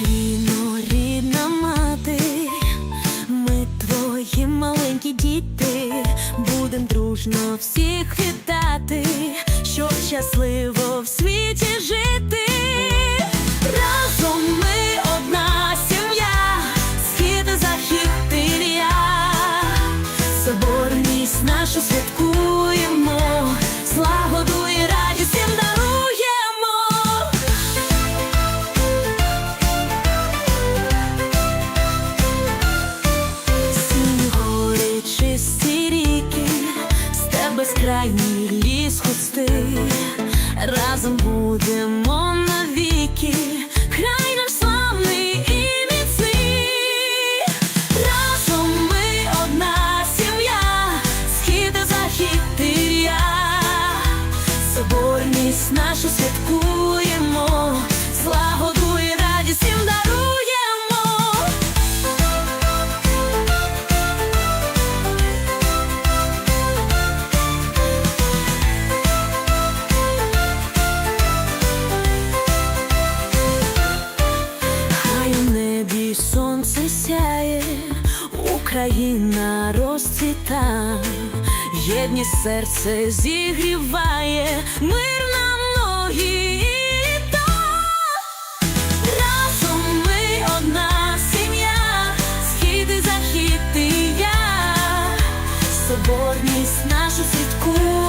Ріно, рідна мати, ми твої маленькі діти, будем дружно всіх вітати, щоб щасливо всі. крізь разом будемо навіки. Край наш славний і міцний, разом ми одна сім'я, схід і захід соборність нашу святу. сонце сяє, Україна розцвіта, єдність серце зігріває, мир на ноги разом ми одна сім'я, схід і захід я, соборність нашу свідку.